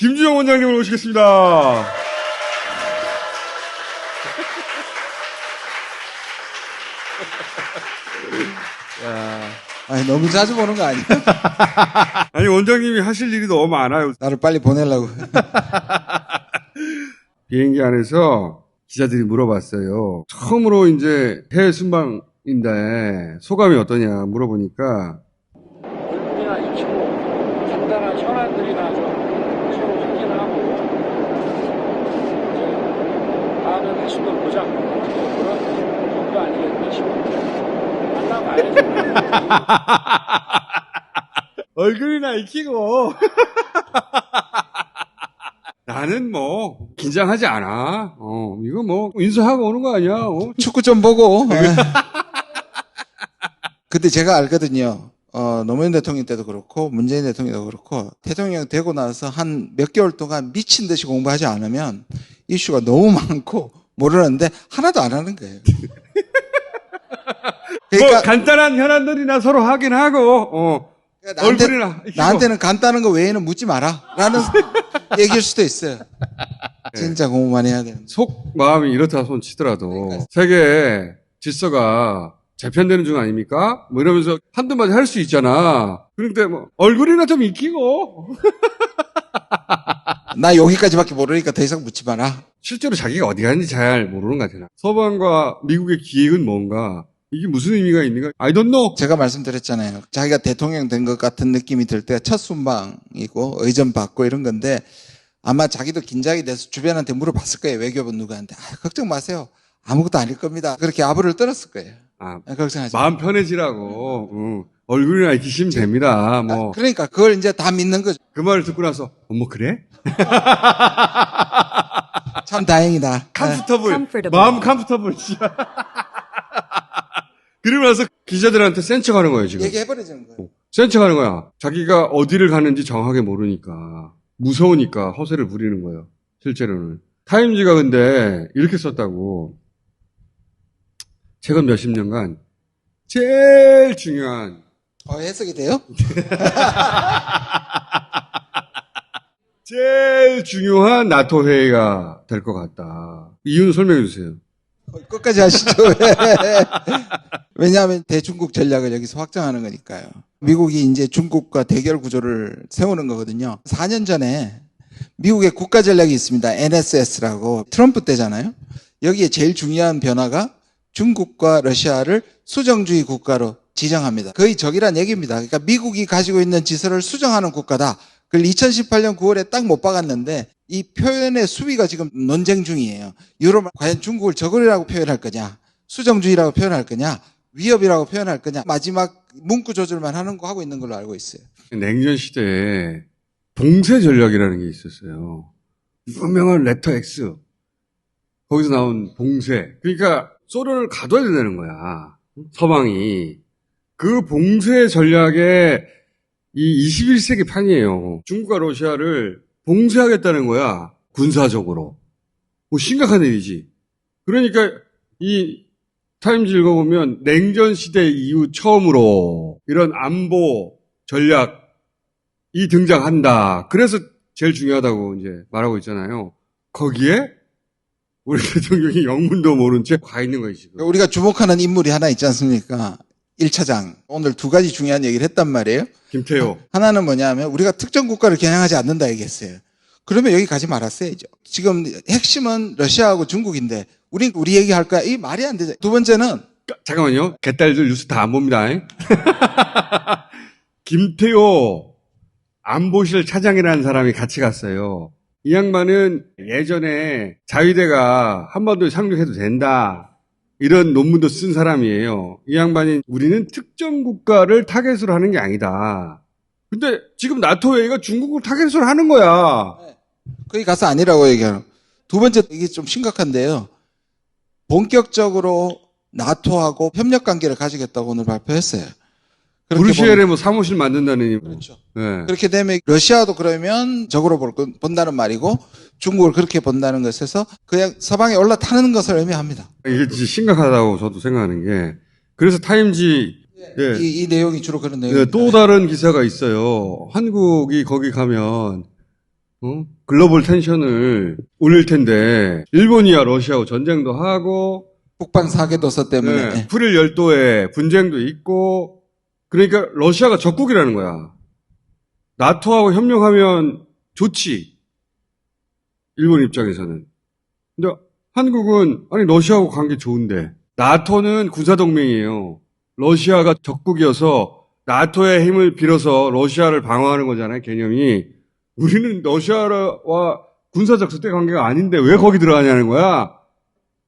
김주영 원장님을 모시겠습니다. 아니, 너무 자주 보는 거 아니야? 아니 원장님이 하실 일이 너무 많아요. 나를 빨리 보내려고. 비행기 안에서 기자들이 물어봤어요. 처음으로 이제 해외 순방인데 소감이 어떠냐 물어보니까 얼굴이나 익히고 간단한 현안들이나 좀 서로 확인하고 다시도 보자 뭐 그런 정도 아니겠나 싶은데 만나면 알죠. 얼굴이나 익히고 나는 뭐 긴장하지 않아. 어 이거 뭐 인수하고 오는 거 아니야. 어? 축구 좀 보고. 예. 그때 제가 알거든요. 어, 노무현 대통령 때도 그렇고, 문재인 대통령도 그렇고, 대통령 되고 나서 한 몇 개월 동안 미친 듯이 공부하지 않으면 이슈가 너무 많고 모르는데 하나도 안 하는 거예요. 뭐 그러니까 간단한 현안들이나 서로 확인하고 어 나한테, 얼굴이나 익히고. 나한테는 간단한 거 외에는 묻지 마라. 라는 얘기일 수도 있어요. 진짜 공부 많이 해야 되는데. 속 마음이 이렇다 손 치더라도 세계 질서가 재편되는 중 아닙니까? 뭐 이러면서 한두 마디 할 수 있잖아. 그런데 뭐 얼굴이나 좀 익히고 나 여기까지밖에 모르니까 더 이상 묻지 마라. 실제로 자기가 어디 갔는지 잘 모르는 것 같아요. 서방과 미국의 기획은 뭔가 이게 무슨 의미가 있는가? I don't know. 제가 말씀드렸잖아요. 자기가 대통령 된 것 같은 느낌이 들 때가 첫 순방이고 의전 받고 이런 건데 아마 자기도 긴장이 돼서 주변한테 물어봤을 거예요. 외교부 누구한테. 아, 걱정 마세요. 아무것도 아닐 겁니다. 그렇게 아부를 떨었을 거예요. 아, 아, 걱정하지 마. 마음 편해지라고. 응. 얼굴이나 익히시면 됩니다. 뭐. 그러니까 그걸 이제 다 믿는 거죠. 그 말을 듣고 나서, 어머, 그래? 참 다행이다. 네. 컴포터블. 마음 컴포터블, 진짜. 그러고 나서 기자들한테 센 척하는 거예요, 지금. 얘기해버리자는 거예요. 센 척하는 거야. 자기가 어디를 가는지 정확하게 모르니까. 무서우니까 허세를 부리는 거예요. 실제로는. 타임지가 근데 이렇게 썼다고. 최근 몇십 년간 제일 중요한 어, 해석이 돼요? 제일 중요한 나토 회의가 될 것 같다. 이유는 설명해 주세요. 어, 끝까지 하시죠. 왜냐하면 대중국 전략을 여기서 확정하는 거니까요. 미국이 이제 중국과 대결 구조를 세우는 거거든요. 4년 전에 미국의 국가 전략이 있습니다. NSS라고 트럼프 때잖아요. 여기에 제일 중요한 변화가 중국과 러시아를 수정주의 국가로 지정합니다. 거의 적이란 얘기입니다. 그러니까 미국이 가지고 있는 지서를 수정하는 국가다. 그걸 2018년 9월에 딱 못 박았는데 이 표현의 수위가 지금 논쟁 중이에요. 유럽은 과연 중국을 적으리라고 표현할 거냐, 수정주의라고 표현할 거냐, 위협이라고 표현할 거냐, 마지막 문구 조절만 하는 거 하고 있는 걸로 알고 있어요. 냉전 시대에 봉쇄 전략이라는 게 있었어요. 유명한 레터 X. 거기서 나온 봉쇄. 그러니까 소련을 가둬야 된다는 거야. 서방이. 그 봉쇄 전략의 이 21세기 판이에요. 중국과 러시아를 봉쇄하겠다는 거야. 군사적으로. 뭐 심각한 일이지. 그러니까 이 타임즈 읽어보면 냉전 시대 이후 처음으로 이런 안보 전략이 등장한다. 그래서 제일 중요하다고 이제 말하고 있잖아요. 거기에 우리 대통령이 영문도 모른 채 가 있는 지금. 우리가 주목하는 인물이 하나 있지 않습니까? 1차장. 오늘 두 가지 중요한 얘기를 했단 말이에요. 김태호. 하나는 뭐냐면 우리가 특정 국가를 겨냥하지 않는다 얘기했어요. 그러면 여기 가지 말았어야죠. 지금 핵심은 러시아하고 중국인데 우리 우리 얘기할 거야. 이 말이 안 되죠. 두 번째는 잠깐만요. 개딸들 뉴스 다 안 봅니다. 김태호 안보실 차장이라는 사람이 같이 갔어요. 이 양반은 예전에 자위대가 한반도에 상륙해도 된다. 이런 논문도 쓴 사람이에요. 이 양반이 우리는 특정 국가를 타겟으로 하는 게 아니다. 근데 지금 나토 회의가 중국을 타겟으로 하는 거야. 거기 가서 아니라고 얘기하는. 두 번째 이게 좀 심각한데요. 본격적으로 나토하고 협력 관계를 가지겠다고 오늘 발표했어요. 브루시엘에 뭐 사무실 만든다는 뭐. 그렇죠. 네. 그렇게 되면 러시아도 그러면 적으로 볼 건- 본다는 말이고 중국을 그렇게 본다는 것에서 그냥 서방에 올라타는 것을 의미합니다. 이게 진짜 심각하다고 저도 생각하는 게 그래서 타임지 예, 이, 이 내용이 주로 그런 예, 내용입니다. 또 다른 기사가 있어요. 한국이 거기 가면 어? 글로벌 텐션을 올릴 텐데 일본이야 러시아하고 전쟁도 하고 북방 사계도서 때문에 네, 프릴 열도에 분쟁도 있고 그러니까 러시아가 적국이라는 거야. 나토하고 협력하면 좋지. 일본 입장에서는. 근데 한국은 아니 러시아하고 관계 좋은데 나토는 군사 동맹이에요. 러시아가 적국이어서 나토의 힘을 빌어서 러시아를 방어하는 거잖아요. 개념이. 우리는 러시아와 군사적 적대 관계가 아닌데 왜 거기 들어가냐는 거야.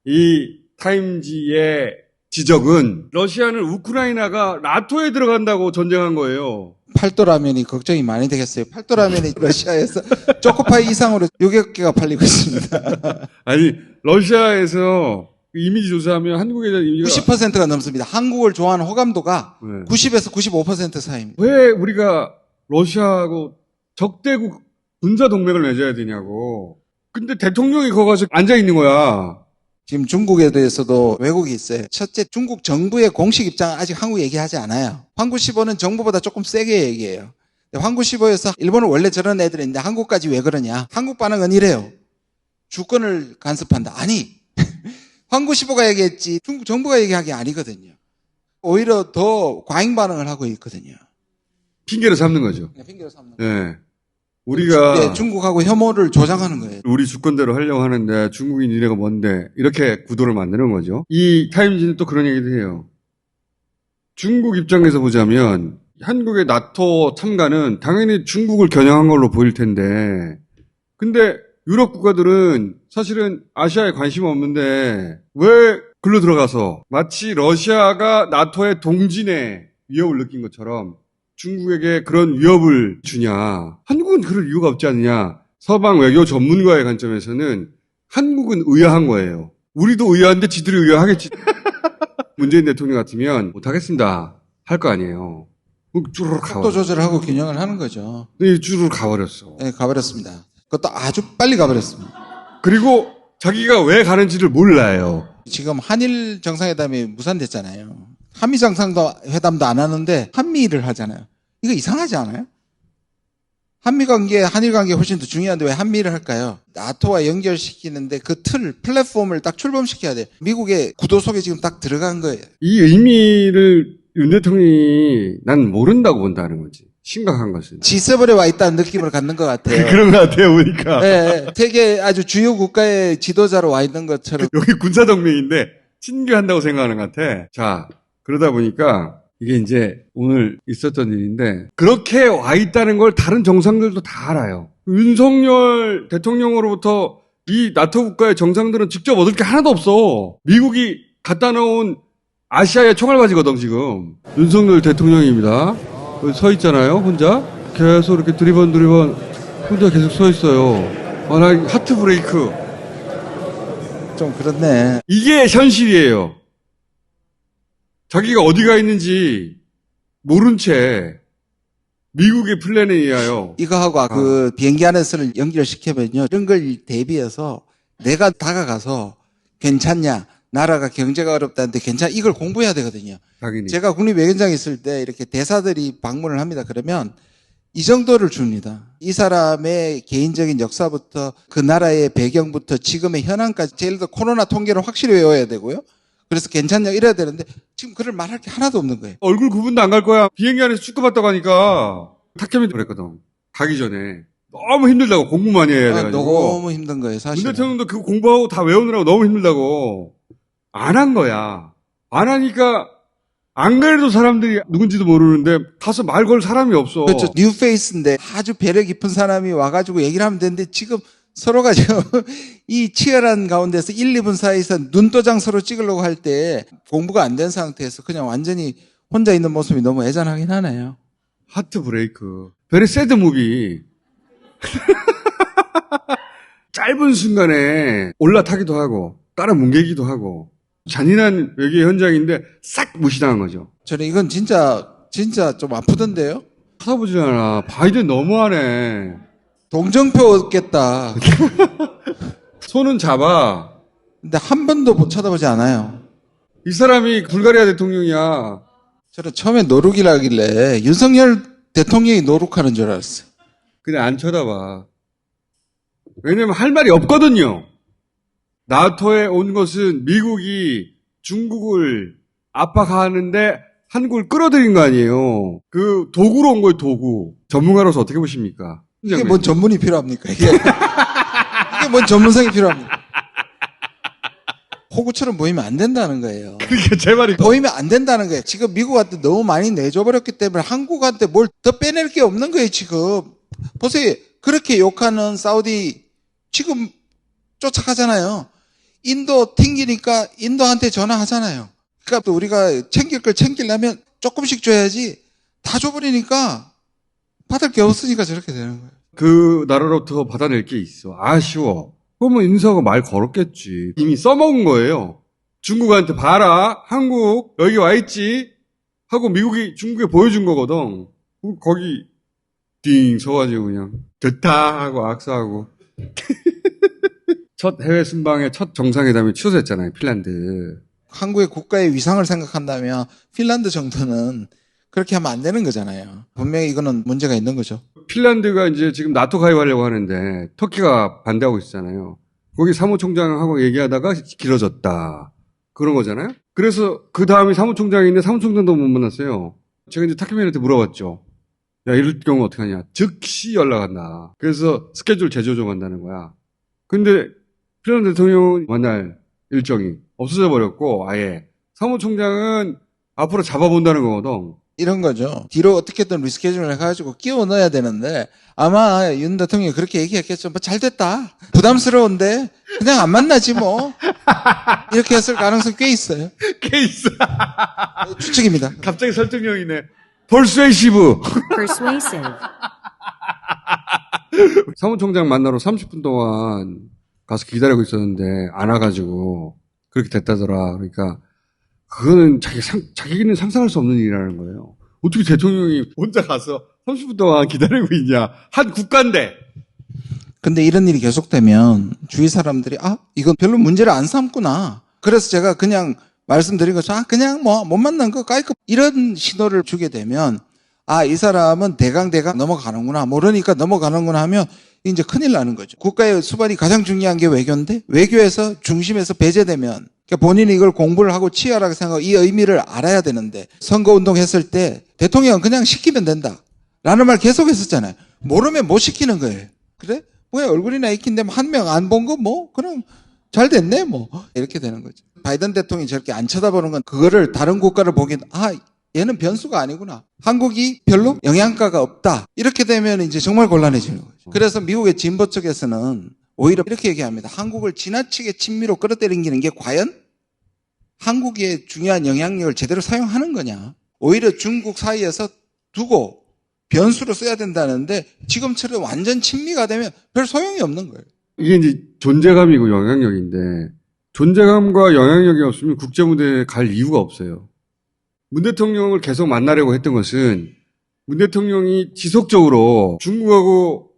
이 타임지의 지적은 러시아는 우크라이나가 나토에 들어간다고 전쟁한 거예요. 팔도라면이 걱정이 많이 되겠어요. 팔도라면이 러시아에서 초코파이 이상으로 6여 개가 팔리고 있습니다. 아니 러시아에서 이미지 조사하면 한국에 대한 이미지가 90%가 넘습니다. 한국을 좋아하는 호감도가 네. 90에서 95% 사이입니다. 왜 우리가 러시아하고 적대국 군사 동맹을 맺어야 되냐고. 근데 대통령이 거기 가서 앉아 있는 거야. 지금 중국에 대해서도 왜곡이 있어요. 첫째, 중국 정부의 공식 입장은 아직 한국 얘기하지 않아요. 황구15는 정부보다 조금 세게 얘기해요. 황구15에서 일본은 원래 저런 애들인데 한국까지 왜 그러냐? 한국 반응은 이래요. 주권을 간섭한다. 아니, 황구15가 얘기했지 중국 정부가 얘기한 게 아니거든요. 오히려 더 과잉 반응을 하고 있거든요. 핑계를 삼는 거죠. 그냥 핑계로 삼는 거예요. 예. 우리가 네, 중국하고 혐오를 조장하는 거예요. 우리 주권대로 하려고 하는데 중국이 니네가 뭔데 이렇게 구도를 만드는 거죠. 이 타임지는 또 그런 얘기도 해요. 중국 입장에서 보자면 한국의 나토 참가는 당연히 중국을 겨냥한 걸로 보일 텐데 근데 유럽 국가들은 사실은 아시아에 관심 없는데 왜 글로 들어가서 마치 러시아가 나토의 동진의 위협을 느낀 것처럼 중국에게 그런 위협을 주냐. 한국은 그럴 이유가 없지 않느냐. 서방 외교 전문가의 관점에서는 한국은 의아한 거예요. 우리도 의아한데 지들이 의아하겠지. 문재인 대통령 같으면 못하겠습니다. 할 거 아니에요. 쭈르륵 속도 가버렸어. 조절하고 균형을 하는 거죠. 네, 쭈르륵 가버렸어. 네, 가버렸습니다. 그것도 아주 빨리 가버렸습니다. 그리고 자기가 왜 가는지를 몰라요. 지금 한일 정상회담이 무산됐잖아요. 한미 정상회담도 안 하는데 한미를 하잖아요. 이거 이상하지 않아요? 한미 관계, 한일 관계 훨씬 더 중요한데 왜 한미를 할까요? 나토와 연결시키는데 그 틀, 플랫폼을 딱 출범시켜야 돼. 미국의 구도 속에 지금 딱 들어간 거예요. 이 의미를 윤 대통령이 난 모른다고 본다는 거지. 심각한 것은. G7에 와 있다는 느낌을 갖는 것 같아요. 그런 것 같아요, 보니까. 네, 되게 아주 주요 국가의 지도자로 와 있는 것처럼 여기 군사동맹인데 친교한다고 생각하는 것 같아. 자, 그러다 보니까 이게 이제 오늘 있었던 일인데 그렇게 와 있다는 걸 다른 정상들도 다 알아요. 윤석열 대통령으로부터 이 나토 국가의 정상들은 직접 얻을 게 하나도 없어. 미국이 갖다 놓은 아시아의 총알바지거든 지금. 윤석열 대통령입니다. 서 있잖아요, 혼자. 계속 이렇게 두리번 두리번 혼자 계속 서 있어요. 아, 나 하트 브레이크. 좀 그렇네. 이게 현실이에요. 자기가 어디가 있는지 모른 채 미국의 플랜에 의하여 이거하고 그 비행기 안에서를 연결시켜면요. 이런 걸 대비해서 내가 다가가서 괜찮냐. 나라가 경제가 어렵다는데 괜찮, 이걸 공부해야 되거든요. 자기니 제가 국립외교장에 있을 때 이렇게 대사들이 방문을 합니다. 그러면 이 정도를 줍니다. 이 사람의 개인적인 역사부터 그 나라의 배경부터 지금의 현황까지 제일 더 코로나 통계를 확실히 외워야 되고요. 그래서 괜찮냐 이래야 되는데 지금 그를 말할 게 하나도 없는 거예요. 얼굴 구분도 안 갈 거야. 비행기 안에서 축구 봤다고 하니까 탁현이 그랬거든. 가기 전에 너무 힘들다고 공부 많이 해야 아, 돼가지고. 너무 힘든 거예요, 윤 사실. 대통령도 그거 공부하고 다 외우느라고 너무 힘들다고 안 한 거야. 안 하니까 안 그래도 사람들이 누군지도 모르는데 가서 말 걸 사람이 없어. 그렇죠. 뉴페이스인데 아주 배려 깊은 사람이 와가지고 얘기를 하면 되는데 지금 서로가 지금 이 치열한 가운데서 1, 2분 사이에서 눈도장 서로 찍으려고 할 때 공부가 안 된 상태에서 그냥 완전히 혼자 있는 모습이 너무 애잔하긴 하네요. 하트 브레이크. 베리 새드 무비. 짧은 순간에 올라타기도 하고, 따라 뭉개기도 하고, 잔인한 외계 현장인데 싹 무시당한 거죠. 저는 이건 진짜 진짜 좀 아프던데요. 쳐다보지 않아. 바이든 너무하네. 동정표 얻겠다. 손은 잡아. 근데 한 번도 못 쳐다보지 않아요. 이 사람이 불가리아 대통령이야. 저는 처음에 노룩이라길래 윤석열 대통령이 노룩하는 줄 알았어요. 근데 안 쳐다봐. 왜냐면 할 말이 없거든요. 나토에 온 것은 미국이 중국을 압박하는데 한국을 끌어들인 거 아니에요. 그 도구로 온 거예요, 도구. 전문가로서 어떻게 보십니까? 이게 뭔 전문이 필요합니까? 이게 이게 뭔 전문성이 필요합니까? 호구처럼 보이면 안 된다는 거예요. 그게 제 말이 보이면 안 된다는 거예요. 지금 미국한테 너무 많이 내줘버렸기 때문에 한국한테 뭘 더 빼낼 게 없는 거예요, 지금. 보세요. 그렇게 욕하는 사우디 지금 쫓아가잖아요. 인도 튕기니까 인도한테 전화하잖아요. 그러니까 또 우리가 챙길 걸 챙기려면 조금씩 줘야지 다 줘버리니까 받을 게 없으니까 저렇게 되는 거예요. 그 나라로부터 받아낼 게 있어. 아쉬워. 그러면 인사가 말 걸었겠지. 이미 써먹은 거예요. 중국한테 봐라. 한국 여기 와 있지. 하고 미국이 중국에 보여준 거거든. 거기 띵 서가지고 그냥 좋다 하고 악수하고. 첫 해외 순방의 첫 정상회담이 취소됐잖아요. 핀란드. 한국의 국가의 위상을 생각한다면 핀란드 정도는 그렇게 하면 안 되는 거잖아요. 분명히 이거는 문제가 있는 거죠. 핀란드가 이제 지금 나토 가입하려고 하는데 터키가 반대하고 있잖아요. 거기 사무총장하고 얘기하다가 길어졌다. 그런 거잖아요. 그래서 그 다음에 사무총장인데 사무총장도 못 만났어요. 제가 이제 타키맨한테 물어봤죠. 야, 이럴 경우 어떻게 하냐. 즉시 연락한다. 그래서 스케줄 재조정한다는 거야. 근데 핀란드 대통령 만날 일정이 없어져 버렸고 아예 사무총장은 앞으로 잡아본다는 거거든. 이런 거죠. 뒤로 어떻게든 리스케줄을 해가지고 끼워 넣어야 되는데 아마 윤 대통령이 그렇게 얘기했겠죠. 뭐 잘 됐다. 부담스러운데 그냥 안 만나지 뭐. 이렇게 했을 가능성이 꽤 있어요. 케이스. 추측입니다. 갑자기 설득력이네. 벌스웨이시브. persuasive, 사무총장 만나러 30분 동안 가서 기다리고 있었는데 안 와가지고 그렇게 됐다더라. 그러니까 그거는 자기 상, 자기는 상상할 수 없는 일이라는 거예요. 어떻게 대통령이 혼자 가서 30분 동안 기다리고 있냐? 한 국가인데. 근데 이런 일이 계속되면 주위 사람들이 아 이건 별로 문제를 안 삼구나. 그래서 제가 그냥 말씀드린 것처럼 아 그냥 뭐 못 만난 거 까이급 이런 신호를 주게 되면 아 이 사람은 대강 대강 넘어가는구나 모르니까 넘어가는구나 하면 이제 큰일 나는 거죠. 국가의 수반이 가장 중요한 게 외교인데 외교에서 중심에서 배제되면 그러니까 본인이 이걸 공부를 하고 치열하게 생각하고 이 의미를 알아야 되는데 선거운동 했을 때 대통령은 그냥 시키면 된다. 라는 말 계속 했었잖아요. 모르면 못 시키는 거예요. 그래? 뭐야 얼굴이나 익힌데 한 명 안 본 거 뭐 그럼 잘 됐네 뭐 이렇게 되는 거죠. 바이든 대통령이 저렇게 안 쳐다보는 건 그거를 다른 국가를 보기엔 아 얘는 변수가 아니구나. 한국이 별로 영향가가 없다. 이렇게 되면 이제 정말 곤란해지는 거죠. 그래서 미국의 진보 쪽에서는 오히려 이렇게 얘기합니다. 한국을 지나치게 친미로 끌어들이는 게 과연 한국의 중요한 영향력을 제대로 사용하는 거냐. 오히려 중국 사이에서 두고 변수로 써야 된다는데 지금처럼 완전 친미가 되면 별 소용이 없는 거예요. 이게 이제 존재감이고 영향력인데 존재감과 영향력이 없으면 국제무대에 갈 이유가 없어요. 문 대통령을 계속 만나려고 했던 것은 문 대통령이 지속적으로 중국하고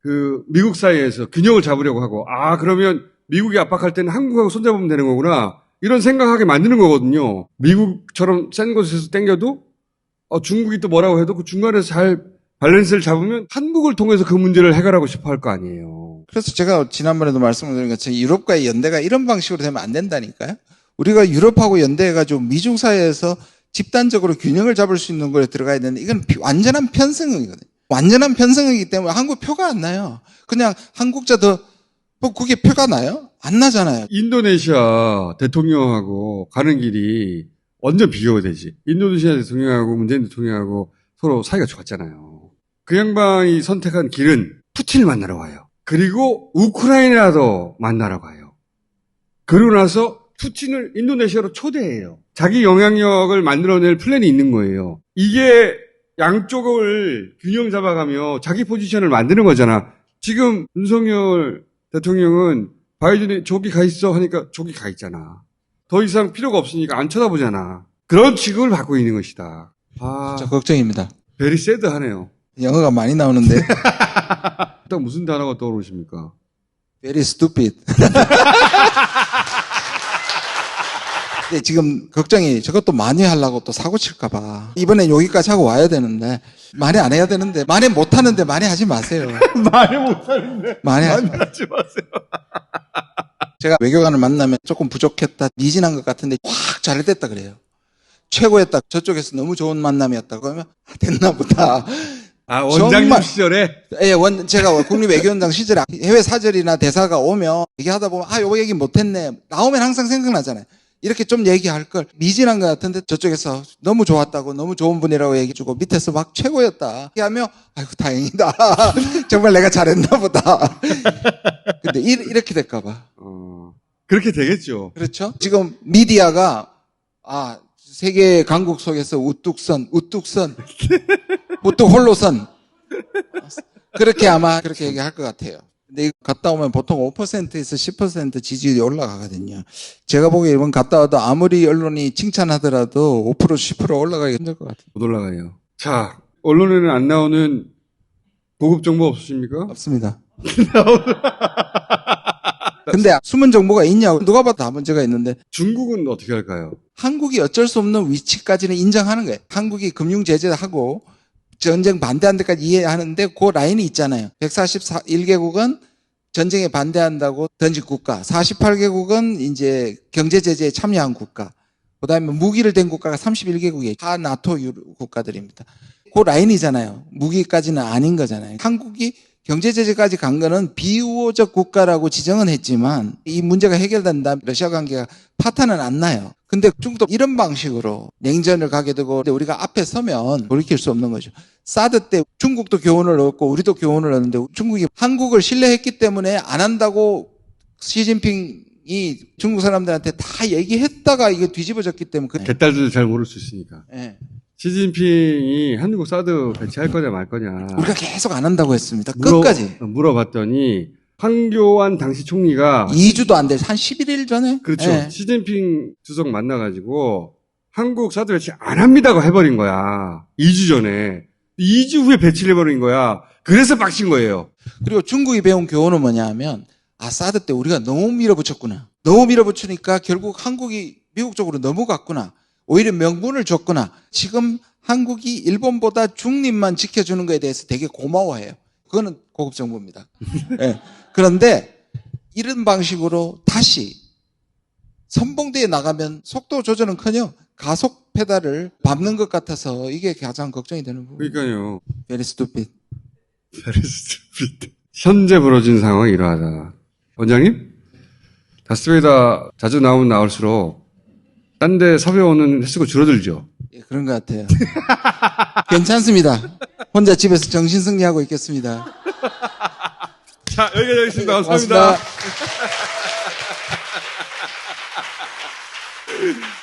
그 미국 사이에서 균형을 잡으려고 하고 아 그러면 미국이 압박할 때는 한국하고 손잡으면 되는 거구나 이런 생각하게 만드는 거거든요. 미국처럼 센 곳에서 땡겨도 어, 중국이 또 뭐라고 해도 그 중간에서 잘 밸런스를 잡으면 한국을 통해서 그 문제를 해결하고 싶어 할 거 아니에요. 그래서 제가 지난번에도 말씀드린 것처럼 유럽과의 연대가 이런 방식으로 되면 안 된다니까요. 우리가 유럽하고 연대해가지고 미중 사이에서 집단적으로 균형을 잡을 수 있는 거에 들어가야 되는데 이건 피- 완전한 편승이거든요. 완전한 편승이기 때문에 한국 표가 안 나요. 그냥 한국자 더, 뭐 그게 표가 나요? 안 나잖아요. 인도네시아 대통령하고 가는 길이 완전 비교가 되지. 인도네시아 대통령하고 문재인 대통령하고 서로 사이가 좋았잖아요. 그 양반이 선택한 길은 푸틴을 만나러 와요. 그리고 우크라이나도 만나러 가요. 그러고 나서 푸틴을 인도네시아로 초대해요. 자기 영향력을 만들어낼 플랜이 있는 거예요. 이게 양쪽을 균형 잡아가며 자기 포지션을 만드는 거잖아. 지금 윤석열 대통령은 바이든이 저기 가 있어 하니까 저기 가 있잖아. 더 이상 필요가 없으니까 안 쳐다보잖아. 그런 취급을 받고 있는 것이다. 아, 진짜 걱정입니다. 베리 새드하네요. 영어가 많이 나오는데 딱 무슨 단어가 떠오르십니까? very stupid. 근데 지금 걱정이 저것도 만회하려고 또 사고 칠까봐. 이번엔 여기까지 하고 와야 되는데, 만회 안 해야 되는데, 만회 못 하는데 만회하지 마세요. 말이 못하는데. 만회하지 마. 하지 마세요. 제가 외교관을 만나면 조금 부족했다, 미진한 것 같은데 확 잘 됐다 그래요. 최고였다. 저쪽에서 너무 좋은 만남이었다. 그러면 아, 됐나 보다. 아, 원장님 정말. 시절에? 예, 원, 제가 국립외교원장 시절에 해외 사절이나 대사가 오면 얘기하다 보면 아, 요거 얘기 못했네. 나오면 항상 생각나잖아요. 이렇게 좀 얘기할 걸 미진한 것 같은데 저쪽에서 너무 좋았다고 너무 좋은 분이라고 얘기해주고 밑에서 막 최고였다. 이렇게 하면 아이고 다행이다. 정말 내가 잘했나 보다. 근데 이, 이렇게 될까 봐. 어, 그렇게 되겠죠. 그렇죠? 지금 미디어가 아 세계 강국 속에서 우뚝선, 우뚝선, 우뚝 홀로선 그렇게 아마 그렇게 얘기할 것 같아요. 근데 이거 갔다 오면 보통 5%에서 10% 지지율이 올라가거든요. 제가 보기에 이번 갔다 와도 아무리 언론이 칭찬하더라도 5% 10% 올라가기 힘들 것 같아요. 못 올라가요. 자, 언론에는 안 나오는 고급 정보 없으십니까? 없습니다. 근데 숨은 정보가 있냐고 누가 봐도 다 문제가 있는데 중국은 어떻게 할까요? 한국이 어쩔 수 없는 위치까지는 인정하는 거예요. 한국이 금융 제재하고 전쟁 반대한 데까지 이해하는데 그 라인이 있잖아요. 141개국은 전쟁에 반대한다고 던진 국가, 48개국은 이제 경제 제재에 참여한 국가, 그다음에 무기를 댄 국가가 31개국이에요. 다 나토 유 국가들입니다. 그 라인이잖아요. 무기까지는 아닌 거잖아요. 한국이 경제 제재까지 간 거는 비우호적 국가라고 지정은 했지만 이 문제가 해결된다 러시아 관계가 파탄은 안 나요. 근데 중국도 이런 방식으로 냉전을 가게 되고 우리가 앞에 서면 돌이킬 수 없는 거죠. 사드 때 중국도 교훈을 얻고 우리도 교훈을 얻는데 중국이 한국을 신뢰했기 때문에 안 한다고 시진핑이 중국 사람들한테 다 얘기했다가 이게 뒤집어졌기 때문에 그, 개딸들도 잘 모를 수 있으니까. 예. 시진핑이 한국 사드 배치할 거냐 말 거냐. 우리가 계속 안 한다고 했습니다. 물어- 끝까지 물어봤더니 황교안 당시 총리가 2주도 안 돼. 한 11일 전에 그렇죠. 예. 시진핑 주석 만나가지고 한국 사드 배치 안 합니다고 해버린 거야. 2주 전에. 2주 후에 배치를 해버린 거야. 그래서 빡친 거예요. 그리고 중국이 배운 교훈은 뭐냐 하면 아 사드 때 우리가 너무 밀어붙였구나. 너무 밀어붙이니까 결국 한국이 미국 쪽으로 넘어갔구나. 오히려 명분을 줬구나. 지금 한국이 일본보다 중립만 지켜주는 거에 대해서 되게 고마워해요. 그거는 고급 정보입니다. 예. 그런데 이런 방식으로 다시 선봉대에 나가면 속도 조절은 커녕 가속 페달을 밟는 것 같아서 이게 가장 걱정이 되는 부분. 그러니까요. Very stupid. Very stupid. 현재 벌어진 상황이 이러하다. 원장님? 다스베이다 자주 나오면 나올수록 딴 데 섭외 오는 횟수가 줄어들죠. 예, 그런 것 같아요. 괜찮습니다. 혼자 집에서 정신 승리하고 있겠습니다. 자, 여기까지 하겠습니다. 감사합니다. 고맙습니다.